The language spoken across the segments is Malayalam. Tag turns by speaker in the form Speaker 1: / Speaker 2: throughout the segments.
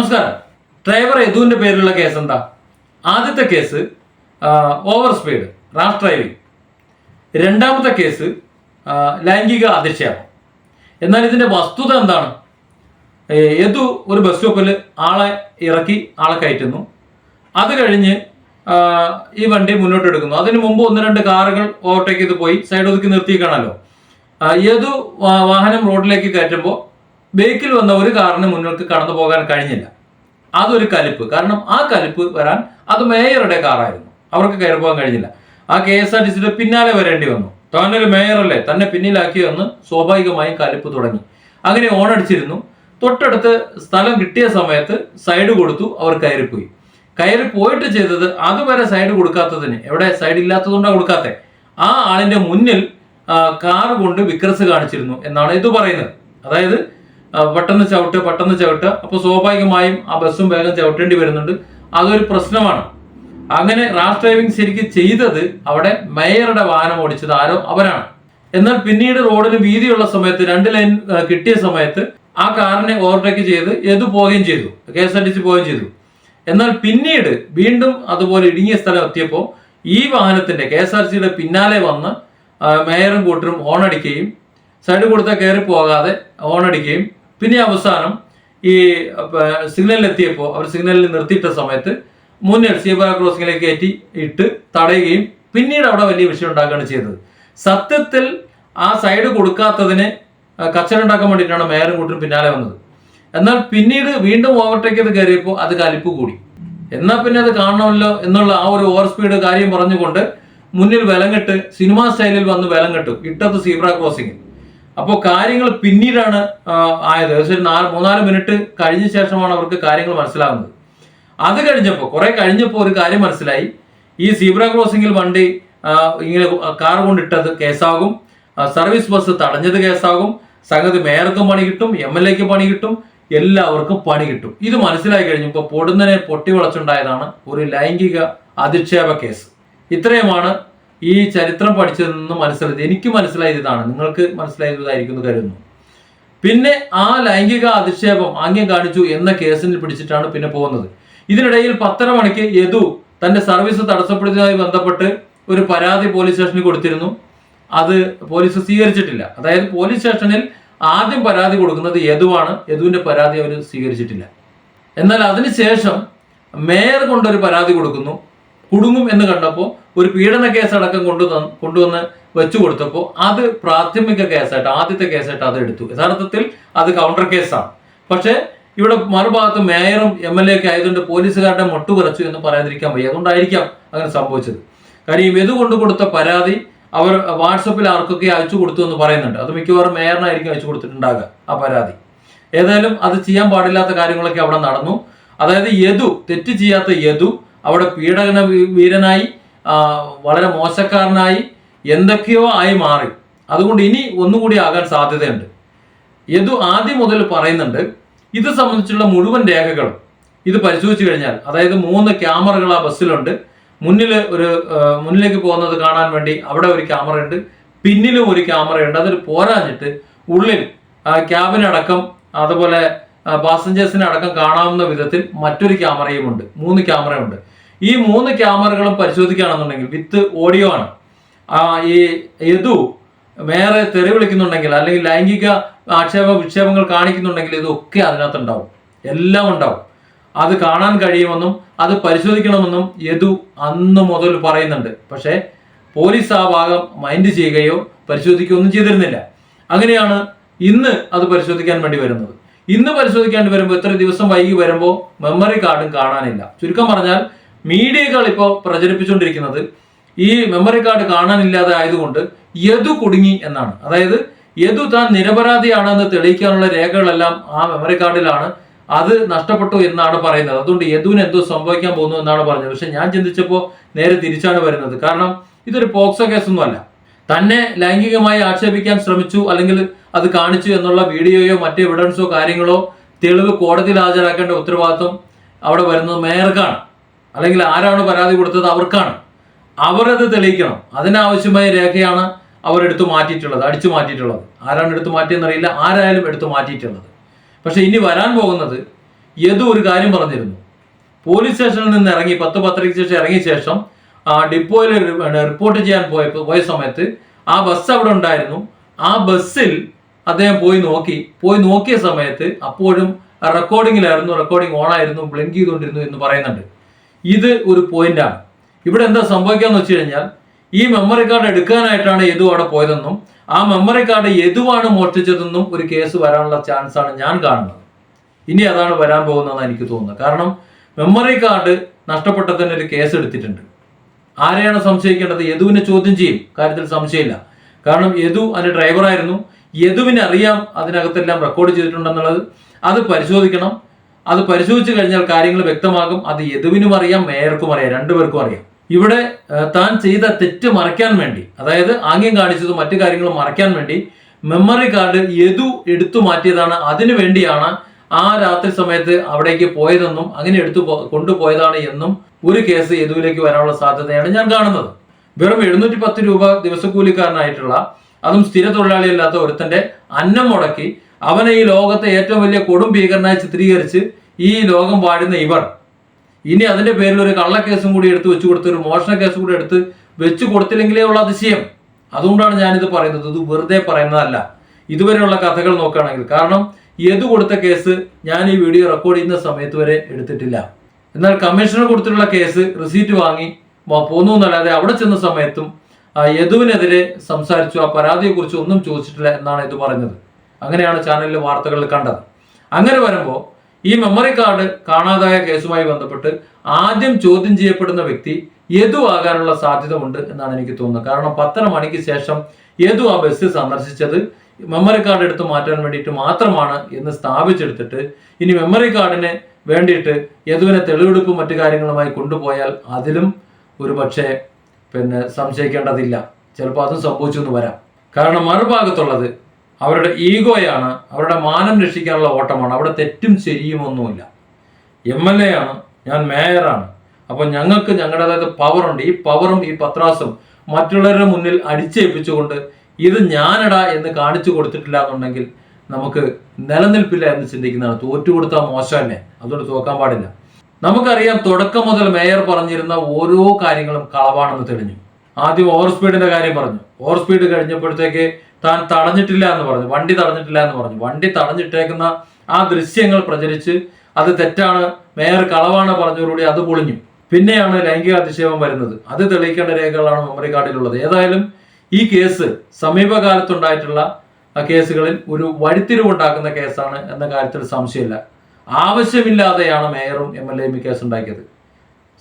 Speaker 1: നമസ്കാരം. ഡ്രൈവർ യദുവിന്റെ പേരിലുള്ള കേസ് എന്താ? ആദ്യത്തെ case over speed rash driving രണ്ടാമത്തെ കേസ് ലൈംഗിക അധിക്ഷേപം. എന്നാൽ ഇതിന്റെ വസ്തുത എന്താണ്? യദു ഒരു ബസ് സ്റ്റോപ്പിൽ ആളെ ഇറക്കി ആളെ കയറ്റുന്നു. അത് കഴിഞ്ഞ് ഈ വണ്ടി മുന്നോട്ട് എടുക്കുന്നു. അതിന് മുമ്പ് ഒന്ന് രണ്ട് കാറുകൾ ഓവർടേക്ക് ചെയ്ത് പോയി സൈഡ് ഒതുക്കി നിർത്തിയേക്കാണല്ലോ. യദു വാഹനം റോഡിലേക്ക് കയറ്റുമ്പോൾ ബൈക്കിൽ വന്ന ഒരു കാറിന് മുന്നോട്ട് കടന്നു പോകാൻ കഴിഞ്ഞില്ല. അതൊരു കലിപ്പ്. കാരണം ആ കലിപ്പ് വരാൻ അത് മേയറുടെ കാറായിരുന്നു. അവർക്ക് കയറി പോകാൻ കഴിഞ്ഞില്ല. ആ കെ എസ് ആർ ടി സിയുടെ പിന്നാലെ വരേണ്ടി വന്നു. താനൊരു മേയറല്ലേ? തന്നെ പിന്നിലാക്കിയെന്ന് സ്വാഭാവികമായും കലിപ്പ് തുടങ്ങി. അങ്ങനെ ഓണടിച്ചിരുന്നു. തൊട്ടടുത്ത് സ്ഥലം കിട്ടിയ സമയത്ത് സൈഡ് കൊടുത്തു. അവർ കയറിപ്പോയി കയറി പോയിട്ട് ചെയ്തത് അതുവരെ സൈഡ് കൊടുക്കാത്തതിന്. എവിടെ? സൈഡ് ഇല്ലാത്തതുകൊണ്ടാണ് കൊടുക്കാത്തേ. ആ ആളിന്റെ മുന്നിൽ കാർ കൊണ്ട് വിക്രസ് കാണിച്ചിരുന്നു എന്നാണ് ഇത് പറയുന്നത്. അതായത് പെട്ടെന്ന് ചവിട്ടുക പെട്ടെന്ന് ചവിട്ടുക അപ്പോൾ സ്വാഭാവികമായും ആ ബസ്സും വേഗം ചവിട്ടേണ്ടി വരുന്നുണ്ട്. അതൊരു പ്രശ്നമാണ്. അങ്ങനെ റാഷ് ഡ്രൈവിംഗ് ശരിക്കും ചെയ്തത് അവിടെ മേയറുടെ വാഹനം ഓടിച്ചത് ആരോ അവരാണ്. എന്നാൽ പിന്നീട് റോഡിന് വീതിയുള്ള സമയത്ത് രണ്ട് ലൈൻ കിട്ടിയ സമയത്ത് ആ കാറിനെ ഓവർടേക്ക് ചെയ്ത് എതു പോവുകയും ചെയ്തു. K S R T C പോവുകയും ചെയ്തു. എന്നാൽ പിന്നീട് വീണ്ടും അതുപോലെ ഇടുങ്ങിയ സ്ഥലം എത്തിയപ്പോൾ ഈ വാഹനത്തിന്റെ കെ എസ് ആർ സിയുടെ പിന്നാലെ വന്ന് മേയറും കൂട്ടരും ഹോണടിക്കുകയും സൈഡ് കൊടുത്താൽ കയറി പോകാതെ ഹോണടിക്കുകയും പിന്നെ അവസാനം ഈ സിഗ്നലിൽ എത്തിയപ്പോൾ അവർ സിഗ്നലിൽ നിർത്തിയിട്ട സമയത്ത് മുന്നിൽ സീബ്ര ക്രോസിംഗിലേക്ക് കയറ്റി ഇട്ട് തടയുകയും പിന്നീട് അവിടെ വലിയ വിഷയം ഉണ്ടാക്കുകയാണ് ചെയ്തത്. സത്യത്തിൽ ആ സൈഡ് കൊടുക്കാത്തതിന് കച്ചറ ഉണ്ടാക്കാൻ വേണ്ടിയിട്ടാണ് മേയറും കൂട്ടരും പിന്നാലെ വന്നത്. എന്നാൽ പിന്നീട് വീണ്ടും ഓവർടേക്ക് ചെയ്ത് കയറിയപ്പോൾ അത് കലിപ്പ് കൂടി. എന്നാൽ പിന്നെ അത് കാണണമല്ലോ എന്നുള്ള ആ ഒരു ഓവർ സ്പീഡ് കാര്യം പറഞ്ഞുകൊണ്ട് മുന്നിൽ വിലങ്ങിട്ട് സിനിമാ സ്റ്റൈലിൽ വന്ന് വിലങ്ങിട്ടു ഇട്ടത് സീബ്ര ക്രോസിംഗ്. അപ്പോൾ കാര്യങ്ങൾ പിന്നീടാണ് ആയത്. ഒരു നാല് മൂന്നാൽ മിനിറ്റ് കഴിഞ്ഞ ശേഷമാണ് അവർക്ക് കാര്യങ്ങൾ മനസ്സിലാകുന്നത് അത് കഴിഞ്ഞപ്പോൾ കുറെ കഴിഞ്ഞപ്പോൾ ഒരു കാര്യം മനസ്സിലായി. ഈ സീബ്ര ക്രോസിംഗിൽ വണ്ടി ഇങ്ങനെ കാർ കൊണ്ടിട്ടത് കേസാകും. സർവീസ് ബസ് തടഞ്ഞത് കേസാകും. സംഗതി മേയർക്കും പണി കിട്ടും എം എൽ എക്ക് പണി കിട്ടും എല്ലാവർക്കും പണി കിട്ടും. ഇത് മനസ്സിലായി കഴിഞ്ഞപ്പോൾ പൊടുന്നനെ പൊട്ടി വളച്ചുണ്ടായതാണ് ഒരു ലൈംഗിക അധിക്ഷേപ കേസ്. ഇത്രയുമാണ് ഈ ചരിത്രം പഠിച്ചതിൽ നിന്ന് മനസ്സിലായത് എനിക്ക് മനസ്സിലായത് ഇതാണ് നിങ്ങൾക്ക് മനസ്സിലായതായിരിക്കും എന്ന് കരുതുന്നു. പിന്നെ ആ ലൈംഗിക അധിക്ഷേപം ആംഗ്യം കാണിച്ചു എന്ന കേസിൽ പിടിച്ചിട്ടാണ് പിന്നെ പോകുന്നത്. ഇതിനിടയിൽ പത്തര മണിക്ക് യദു തന്റെ സർവീസ് തടസ്സപ്പെടുത്തിയതുമായി ബന്ധപ്പെട്ട് ഒരു പരാതി പോലീസ് സ്റ്റേഷനിൽ കൊടുത്തിരുന്നു. അത് പോലീസ് സ്വീകരിച്ചിട്ടില്ല. അതായത് പോലീസ് സ്റ്റേഷനിൽ ആദ്യം പരാതി കൊടുക്കുന്നത് യദുവാണ്. യദുവിന്റെ പരാതി അവർ സ്വീകരിച്ചിട്ടില്ല. എന്നാൽ അതിനുശേഷം മേയർ കൊണ്ടൊരു പരാതി കൊടുക്കുന്നു. കുടുങ്ങും എന്ന് കണ്ടപ്പോൾ ഒരു പീഡന കേസ് അടക്കം കൊണ്ടു കൊണ്ടുവന്ന് വെച്ചു കൊടുത്തപ്പോൾ അത് പ്രാഥമിക കേസായിട്ട് ആദ്യത്തെ കേസായിട്ട് അത് എടുത്തു. യഥാർത്ഥത്തിൽ അത് കൗണ്ടർ കേസാണ് പക്ഷേ ഇവിടെ മറുഭാഗത്ത് മേയറും എം എൽ എ ഒക്കെ ആയതുകൊണ്ട് പോലീസുകാരുടെ മൊട്ടു കുറച്ചു എന്ന് പറയാതിരിക്കാൻ വയ്യ. അതുകൊണ്ടായിരിക്കാം അങ്ങനെ സംഭവിച്ചത്. കാര്യം വെതു കൊണ്ടു കൊടുത്ത പരാതി അവർ വാട്സപ്പിൽ ആർക്കൊക്കെ അയച്ചു കൊടുത്തു എന്ന് പറയുന്നുണ്ട്. അത് മിക്കവാറും മേയറിനായിരിക്കും അയച്ചു കൊടുത്തിട്ടുണ്ടാകുക ആ പരാതി. ഏതായാലും അത് ചെയ്യാൻ പാടില്ലാത്ത കാര്യങ്ങളൊക്കെ അവിടെ നടന്നു. അതായത് യദു തെറ്റ് ചെയ്യാത്ത യദു അവിടെ പീഡന വീരനായി വളരെ മോശക്കാരനായി എന്തൊക്കെയോ ആയി മാറി. അതുകൊണ്ട് ഇനി ഒന്നുകൂടി ആകാൻ സാധ്യതയുണ്ട്. യദു ആദ്യം മുതൽ പറയുന്നുണ്ട് ഇത് സംബന്ധിച്ചുള്ള മുഴുവൻ രേഖകളും ഇത് പരിശോധിച്ചു കഴിഞ്ഞാൽ അതായത് മൂന്ന് ക്യാമറകൾ ആ ബസ്സിലുണ്ട്. മുന്നിൽ ഒരു മുന്നിലേക്ക് പോകുന്നത് കാണാൻ വേണ്ടി അവിടെ ഒരു ക്യാമറ ഉണ്ട് പിന്നിലും ഒരു ക്യാമറ ഉണ്ട്. അതിൽ പോരാഞ്ഞിട്ട് ഉള്ളിൽ ക്യാബിനടക്കം അതുപോലെ പാസഞ്ചേഴ്സിനെ അടക്കം കാണാവുന്ന വിധത്തിൽ മറ്റൊരു ക്യാമറയും ഉണ്ട് മൂന്ന് ക്യാമറയുണ്ട്. ഈ മൂന്ന് ക്യാമറകളും പരിശോധിക്കുകയാണെന്നുണ്ടെങ്കിൽ വിത്ത് ഓഡിയോ ആണ്. ആ, ഈ യദു വേറെ തെറി വിളിക്കുന്നുണ്ടെങ്കിൽ അല്ലെങ്കിൽ ലൈംഗിക ആക്ഷേപ വിക്ഷേപങ്ങൾ കാണിക്കുന്നുണ്ടെങ്കിൽ ഇതൊക്കെ അതിനകത്ത് ഉണ്ടാവും എല്ലാം ഉണ്ടാവും. അത് കാണാൻ കഴിയുമെന്നും അത് പരിശോധിക്കണമെന്നും യദു അന്ന് മുതൽ പറയുന്നുണ്ട്. പക്ഷേ പോലീസ് ആ ഭാഗം മൈൻഡ് ചെയ്യുകയോ പരിശോധിക്കുകയോ ഒന്നും ചെയ്തിരുന്നില്ല. അങ്ങനെയാണ് ഇന്ന് അത് പരിശോധിക്കാൻ വേണ്ടി വരുന്നത്. ഇന്ന് പരിശോധിക്കാൻ വരുമ്പോൾ എത്ര ദിവസം വൈകി വരുമ്പോൾ മെമ്മറി കാർഡും കാണാനില്ല. ചുരുക്കം പറഞ്ഞാൽ മീഡിയകൾ ഇപ്പോൾ പ്രചരിപ്പിച്ചുകൊണ്ടിരിക്കുന്നത് ഈ മെമ്മറി കാർഡ് കാണാനില്ലാതെ ആയതുകൊണ്ട് യദു കുടുങ്ങി എന്നാണ്. അതായത് യദു താൻ നിരപരാധിയാണെന്ന് തെളിയിക്കാനുള്ള രേഖകളെല്ലാം ആ മെമ്മറി കാർഡിലാണ് അത് നഷ്ടപ്പെട്ടു എന്നാണ് പറയുന്നത്. അതുകൊണ്ട് യദുവിന് എന്തോ സംഭവിക്കാൻ പോകുന്നു എന്നാണ് പറഞ്ഞത്. പക്ഷെ ഞാൻ ചിന്തിച്ചപ്പോൾ നേരെ തിരിച്ചാണ് വരുന്നത്. കാരണം ഇതൊരു പോക്സോ കേസൊന്നുമല്ല തന്നെ ലൈംഗികമായി ആക്ഷേപിക്കാൻ ശ്രമിച്ചു അല്ലെങ്കിൽ അത് കാണിച്ചു എന്നുള്ള വീഡിയോയോ മറ്റു എവിഡൻസോ കാര്യങ്ങളോ തെളിവ് കോടതിയിൽ ഹാജരാക്കേണ്ട ഉത്തരവാദിത്വം അവിടെ വരുന്നത് മേയർക്കാണ്. അല്ലെങ്കിൽ ആരാണ് പരാതി കൊടുത്തത് അവർക്കാണ്. അവരത് തെളിയിക്കണം. അതിനാവശ്യമായ രേഖയാണ് അവർ എടുത്തു മാറ്റിയിട്ടുള്ളത് അടിച്ചു മാറ്റിയിട്ടുള്ളത്. ആരാണ് എടുത്തു മാറ്റിയെന്നറിയില്ല. ആരായാലും എടുത്തു മാറ്റിയിട്ടുള്ളത്. പക്ഷേ ഇനി വരാൻ പോകുന്നത് യദു ഒരു കാര്യം പറഞ്ഞിരുന്നു. പോലീസ് സ്റ്റേഷനിൽ നിന്ന് ഇറങ്ങി പത്ത് പത്തരയ്ക്ക് ശേഷം ഇറങ്ങിയ ശേഷം ഡിപ്പോയിൽ റിപ്പോർട്ട് ചെയ്യാൻ പോയ പോയ സമയത്ത് ആ ബസ് അവിടെ ഉണ്ടായിരുന്നു. ആ ബസ്സിൽ അദ്ദേഹം പോയി നോക്കി. പോയി നോക്കിയ സമയത്ത് അപ്പോഴും റെക്കോർഡിങ്ങിലായിരുന്നു റെക്കോർഡിംഗ് ഓൺ ആയിരുന്നു ബ്ലിങ്ക് ചെയ്തുകൊണ്ടിരുന്നു എന്ന് പറയുന്നുണ്ട്. ഇത് ഒരു പോയിന്റാണ് ഇവിടെ എന്താ സംഭവിക്കാന്ന് വെച്ച് കഴിഞ്ഞാൽ ഈ മെമ്മറി കാർഡ് എടുക്കാനായിട്ടാണ് യദു അവിടെ പോയതെന്നും ആ മെമ്മറി കാർഡ് യദുവാണ് മോഷ്ടിച്ചതെന്നും ഒരു കേസ് വരാനുള്ള ചാൻസ് ആണ് ഞാൻ കാണുന്നത്. ഇനി അതാണ് വരാൻ പോകുന്നതെന്ന് എനിക്ക് തോന്നുന്നത്. കാരണം മെമ്മറി കാർഡ് നഷ്ടപ്പെട്ടതിന് ഒരു കേസ് എടുത്തിട്ടുണ്ട്. ആരെയാണ് സംശയിക്കേണ്ടത്? യദുവിനെ ചോദ്യം ചെയ്യും. കാര്യത്തിൽ സംശയമില്ല. കാരണം യദു അതിന്റെ ഡ്രൈവറായിരുന്നു യദുവിന് അറിയാം അതിനകത്തെല്ലാം റെക്കോർഡ് ചെയ്തിട്ടുണ്ടെന്നുള്ളത്. അത് പരിശോധിക്കണം. അത് പരിശോധിച്ചു കഴിഞ്ഞാൽ കാര്യങ്ങൾ വ്യക്തമാകും. അത് യദുവിനും അറിയാം മേയർക്കും അറിയാം രണ്ടുപേർക്കും അറിയാം. ഇവിടെ താൻ ചെയ്ത തെറ്റ് മറയ്ക്കാൻ വേണ്ടി അതായത് ആംഗ്യം കാണിച്ചതും മറ്റു കാര്യങ്ങളും മറയ്ക്കാൻ വേണ്ടി മെമ്മറി കാർഡ് യദു എടുത്തു മാറ്റിയതാണ്. അതിനു വേണ്ടിയാണ് ആ രാത്രി സമയത്ത് അവിടേക്ക് പോയതെന്നും അങ്ങനെ എടുത്തു കൊണ്ടുപോയതാണ് എന്നും ഒരു കേസ് യദുവിലേക്ക് വരാനുള്ള സാധ്യതയാണ് ഞാൻ കാണുന്നത്. വെറും എഴുന്നൂറ്റി പത്ത് രൂപ ദിവസക്കൂലിക്കാരനായിട്ടുള്ള അതും സ്ഥിര തൊഴിലാളിയല്ലാത്ത ഒരുത്തന്റെ അന്നം മുടക്കി അവനെ ഈ ലോകത്തെ ഏറ്റവും വലിയ കൊടും ഭീകരനായി ചിത്രീകരിച്ച് ഈ ലോകം വാഴുന്ന ഇവർ. ഇനി അതിന്റെ പേരിൽ ഒരു കള്ളക്കേസും കൂടി എടുത്ത് വെച്ചു കൊടുത്ത് ഒരു മോഷണ കേസും കൂടി എടുത്ത് വെച്ചു കൊടുത്തില്ലെങ്കിലേ ഉള്ള അതിശയം. അതുകൊണ്ടാണ് ഞാനിത് പറയുന്നത്. ഇത് വെറുതെ പറയുന്നതല്ല. ഇതുവരെയുള്ള കഥകൾ നോക്കുകയാണെങ്കിൽ. കാരണം ഏത് കൊടുത്ത കേസ് ഞാൻ ഈ വീഡിയോ റെക്കോർഡ് ചെയ്യുന്ന സമയത്ത് വരെ എടുത്തിട്ടില്ല. എന്നാൽ കമ്മീഷണർ കൊടുത്തിട്ടുള്ള കേസ് റിസീറ്റ് വാങ്ങി പോന്നു എന്നല്ലാതെ അവിടെ ചെന്ന സമയത്തും യദുവിനെതിരെ സംസാരിച്ചു. ആ പരാതിയെക്കുറിച്ച് ഒന്നും ചോദിച്ചിട്ടില്ല എന്നാണ് ഇത് പറഞ്ഞത് അങ്ങനെയാണ് ചാനലിൽ വാർത്തകളിൽ കണ്ടത്. അങ്ങനെ വരുമ്പോൾ ഈ മെമ്മറി കാർഡ് കാണാതായ കേസുമായി ബന്ധപ്പെട്ട് ആദ്യം ചോദ്യം ചെയ്യപ്പെടുന്ന വ്യക്തി യദു ആകാനുള്ള സാധ്യത ഉണ്ട് എന്നാണ് എനിക്ക് തോന്നുന്നത്. കാരണം പത്തര മണിക്ക് ശേഷം യദു ആ ബസ് സന്ദർശിച്ചത്? മെമ്മറി കാർഡ് എടുത്ത് മാറ്റാൻ വേണ്ടിയിട്ട് മാത്രമാണ് എന്ന് സ്ഥാപിച്ചെടുത്തിട്ട് ഇനി മെമ്മറി കാർഡിന് വേണ്ടിയിട്ട് യദുവിനെ തെളിവെടുപ്പും മറ്റു കാര്യങ്ങളുമായി കൊണ്ടുപോയാൽ അതിലും ഒരു പക്ഷേ പിന്നെ സംശയിക്കേണ്ടതില്ല. ചിലപ്പോൾ അതും സംഭവിച്ചു എന്ന് വരാം. കാരണം മറുഭാഗത്തുള്ളത് അവരുടെ ഈഗോയാണ് അവരുടെ മാനം രക്ഷിക്കാനുള്ള ഓട്ടമാണ്. അവിടെ തെറ്റും ശരിയും ഒന്നുമില്ല. എം എൽ എ ആണ് ഞാൻ മേയറാണ്. അപ്പോൾ ഞങ്ങൾക്ക് ഞങ്ങളുടേതായത് പവറുണ്ട് ഈ പവറും ഈ പത്രാസും മറ്റുള്ളവരുടെ മുന്നിൽ അടിച്ചേൽപ്പിച്ചുകൊണ്ട് ഇത് ഞാനടാ എന്ന് കാണിച്ചു കൊടുത്തിട്ടില്ല എന്നുണ്ടെങ്കിൽ നമുക്ക് നിലനിൽപ്പില്ല എന്ന് ചിന്തിക്കുന്നതാണ്. തോറ്റു കൊടുത്താൽ മോശമല്ലേ? അതുകൊണ്ട് തോക്കാൻ പാടില്ല. നമുക്കറിയാം തുടക്കം മുതൽ മേയർ പറഞ്ഞിരുന്ന ഓരോ കാര്യങ്ങളും കളവാണെന്ന് തെളിഞ്ഞു. ആദ്യം ഓവർ സ്പീഡിന്റെ കാര്യം പറഞ്ഞു. ഓവർ സ്പീഡ് കഴിഞ്ഞപ്പോഴത്തേക്ക് താൻ തടഞ്ഞിട്ടില്ല എന്ന് പറഞ്ഞു. വണ്ടി തടഞ്ഞിട്ടില്ല എന്ന് പറഞ്ഞു. വണ്ടി തടഞ്ഞിട്ടേക്കുന്ന ആ ദൃശ്യങ്ങൾ പ്രചരിച്ച് അത് തെറ്റാണ് മേയർ കളവാണ് പറഞ്ഞതോടുകൂടി അത് പൊളിഞ്ഞു. പിന്നെയാണ് ലൈംഗിക അധിക്ഷേപം വരുന്നത്. അത് തെളിയിക്കേണ്ട രേഖകളാണ് മെമ്മറി കാർഡിലുള്ളത്. ഏതായാലും ഈ കേസ് സമീപകാലത്തുണ്ടായിട്ടുള്ള കേസുകളിൽ ഒരു വഴിത്തിരിവുണ്ടാക്കുന്ന കേസാണ് എന്ന കാര്യത്തിൽ സംശയമില്ല. ആവശ്യമില്ലാതെയാണ് മേയറും എം എൽ എയും ഈ കേസ് ഉണ്ടാക്കിയത്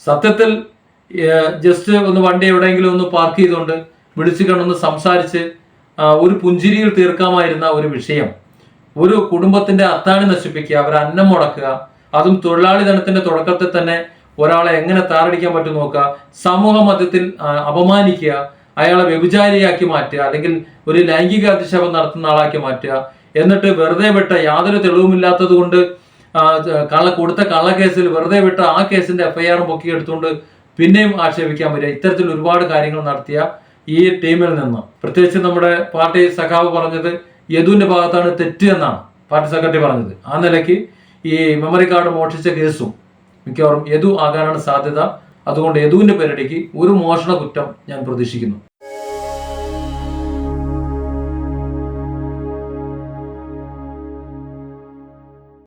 Speaker 1: സത്യത്തിൽ ജസ്റ്റ് ഒന്ന് വണ്ടി എവിടെയെങ്കിലും ഒന്ന് പാർക്ക് ചെയ്തുകൊണ്ട് വിളിച്ചു കണ്ടൊന്ന് സംസാരിച്ച് ഒരു പുഞ്ചിരിയിൽ തീർക്കാമായിരുന്ന ഒരു വിഷയം. ഒരു കുടുംബത്തിന്റെ അത്താണി നശിപ്പിക്കുക അവർ അന്നം മുടക്കുക അതും തൊഴിലാളി ദിനത്തിന്റെ തുടക്കത്തിൽ തന്നെ ഒരാളെ എങ്ങനെ താറടിക്കാൻ പറ്റും നോക്കുക സമൂഹ മധ്യത്തിൽ അപമാനിക്കുക അയാളെ വ്യഭിചാരിയാക്കി മാറ്റുക അല്ലെങ്കിൽ ഒരു ലൈംഗിക അധിക്ഷേപം നടത്തുന്ന ആളാക്കി മാറ്റുക എന്നിട്ട് വെറുതെ വിട്ട യാതൊരു തെളിവുമില്ലാത്തത് കൊണ്ട് കള്ള കൊടുത്ത കള്ളക്കേസിൽ വെറുതെ വിട്ട ആ കേസിന്റെ എഫ്ഐആർ പൊക്കി എടുത്തുകൊണ്ട് പിന്നെയും ആക്ഷേപിക്കാൻ വരിക. ഇത്തരത്തിൽ ഒരുപാട് കാര്യങ്ങൾ നടത്തിയ ഈ ടീമിൽ നിന്നും. പ്രത്യേകിച്ച് നമ്മുടെ പാർട്ടി സഖാവ് പറഞ്ഞത് യദുവിന്റെ ഭാഗത്താണ് തെറ്റ് എന്നാണ് പാർട്ടി സെക്രട്ടറി പറഞ്ഞത്. ആ നിലയ്ക്ക് ഈ മെമ്മറി കാർഡ് മോഷിച്ച കേസും മിക്കവാറും യദു ആകാനാണ് സാധ്യത. അതുകൊണ്ട് യദുവിന്റെ പേരടിക്ക് ഒരു മോഷണ കുറ്റം ഞാൻ പ്രതീക്ഷിക്കുന്നു.